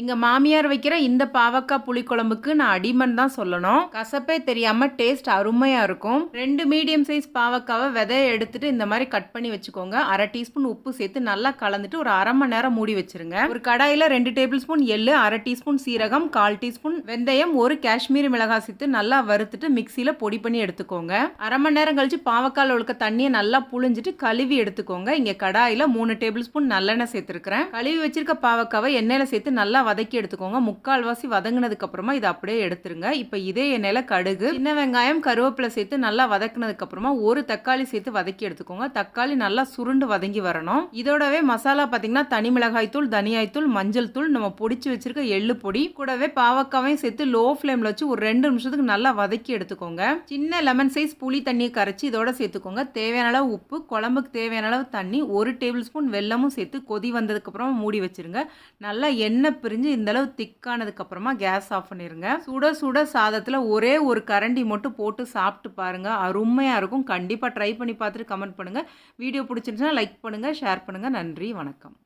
எங்கள் மாமியார் வைக்கிற இந்த பாவக்காய் புளிக்குழம்புக்கு நான் அடிமன் தான் சொல்லணும். கசப்பே தெரியாமல் டேஸ்ட் அருமையாக இருக்கும். ரெண்டு மீடியம் சைஸ் பாவக்காவை விதையை எடுத்துட்டு இந்த மாதிரி கட் பண்ணி வச்சுக்கோங்க. அரை டீஸ்பூன் உப்பு சேர்த்து நல்லா கலந்துட்டு ஒரு அரை மணி நேரம் மூடி வச்சிருங்க. ஒரு கடாயில் ரெண்டு டேபிள் ஸ்பூன் எள்ளு அரை டீஸ்பூன் சீரகம் கால் டீஸ்பூன் வெந்தயம் ஒரு காஷ்மீரி மிளகாய் சேர்த்து நல்லா வறுத்துட்டு மிக்சியில் பொடி பண்ணி எடுத்துக்கோங்க. அரை மணி நேரம் கழிச்சு பாவக்காயில் உள்ள தண்ணியை நல்லா புழிஞ்சிட்டு கழுவி எடுத்துக்கோங்க. இங்கே கடாயில் மூணு டேபிள் ஸ்பூன் நல்லெண்ணெய் சேர்த்துருக்கிறேன். கழுவி வச்சிருக்க பாவக்காவை எண்ணெயில் சேர்த்து நல்லா வதக்கி எடுத்துக்கோங்க. முக்கால்வாசி வதங்கினதுக்கு அப்புறமா இதை அப்படியே எடுத்துருங்க. இப்போ இதே எண்ணெயில் கடுகு சின்ன வெங்காயம் கருவேப்பிலை சேர்த்து நல்லா வதக்குனதுக்கு அப்புறமா ஒரு தக்காளி சேர்த்து வதக்கி எடுத்துக்கோங்க. தக்காளி நல்லா சுருண்டு வதங்கி வரணும். இதோடவே மசாலா பார்த்தீங்கன்னா தனி மிளகாய் தூள் தனியாய் தூள் மஞ்சள் தூள் நம்ம பொடிச்சு வச்சிருக்க எள்ளு பொடி கூடவே பாவக்காவையும் சேர்த்து லோ ஃப்ளேம்ல வச்சு ஒரு ரெண்டு நிமிஷத்துக்கு நல்லா வதக்கி எடுத்துக்கோங்க. சின்ன லெமன் சைஸ் புளி தண்ணியை கரைச்சி இதோட சேர்த்துக்கோங்க. தேவையான அளவு உப்பு குழம்புக்கு தேவையான அளவு தண்ணி ஒரு டேபிள் ஸ்பூன் வெல்லமும் சேர்த்து கொதி வந்ததுக்கப்புறமா மூடி வச்சிருங்க. நல்லா எண்ணெய் பிரிஞ்சு இந்த அளவு கேஸ் ஆஃப் பண்ணிருங்க. சுட சுட சாதத்தில் ஒரே ஒரு கரண்டி மட்டும் போட்டு சாப்பிட்டு பாருங்கள் அருமையாக இருக்கும். கண்டிப்பாக ட்ரை பண்ணி பார்த்துட்டு கமெண்ட் பண்ணுங்கள் வீடியோ பிடிச்சிருந்துச்சுன்னா லைக் பண்ணுங்கள் ஷேர் பண்ணுங்கள் நன்றி வணக்கம்.